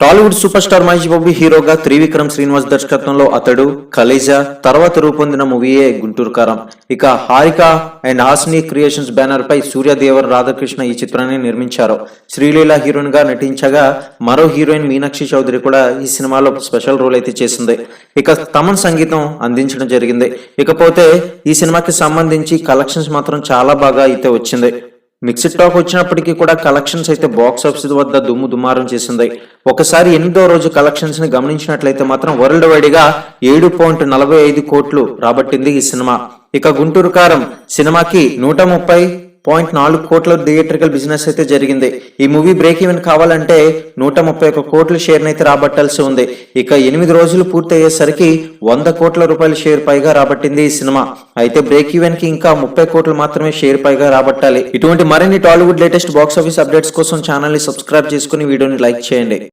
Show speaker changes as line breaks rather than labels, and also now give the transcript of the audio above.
Tollywood super star Mahesh Babu హీరోగా త్రివిక్రమ్ శ్రీనివాస్ దర్శకత్వంలో అతడు ఖలీజా తర్వాత రూపొందిన మూవీయే గుంటూరుకారం ఇక Haarika and Hassine creations banner పై సూర్యదేవర్ రాధాకృష్ణ ఈ చిత్రాన్ని నిర్మించారు. శ్రీలీల హీరోయిన్గా నటించగా మరో హీరోయిన్ మీనాక్షి చౌదరి కూడా ఈ సినిమాలో స్పెషల్ రోల్ అయితే చేసింది. ఇక తమన్ సంగీతం అందించడం జరిగింది. ఇకపోతే ఈ సినిమాకి సంబంధించి కలెక్షన్స్ మాత్రం చాలా బాగా అయితే వచ్చింది. మిక్స్డ్ టాక్ వచ్చినప్పటికీ కూడా కలెక్షన్స్ అయితే బాక్స్ ఆఫీస్ వద్ద దుమ్ము దుమారం చేసింది. ఒకసారి ఎనిమిదో రోజు కలెక్షన్స్ని గమనించినట్లయితే మాత్రం వరల్డ్ వైడ్గా ఏడు పాయింట్ నలభై ఐదు కోట్లు రాబట్టింది ఈ సినిమా. ఇక గుంటూరు కారం సినిమాకి నూట ముప్పై పాయింట్ నాలుగు కోట్ల థియేట్రికల్ బిజినెస్ అయితే జరిగింది. ఈ మూవీ బ్రేక్ ఈవెన్ కావాలంటే నూట ముప్పై ఒక్క కోట్ల షేర్ని అయితే రాబట్టాల్సి ఉంది. ఇక ఎనిమిది రోజులు పూర్తి అయ్యేసరికి వంద కోట్ల రూపాయల షేర్ పైగా రాబట్టింది ఈ సినిమా. అయితే బ్రేక్ ఈవెన్కి ఇంకా ముప్పై కోట్లు మాత్రమే షేర్ పైగా రాబట్టాలి. ఇటువంటి మరిన్ని Tollywood latest box office updates కోసం ఛానల్ని సబ్స్క్రైబ్ చేసుకుని వీడియోని లైక్ చేయండి.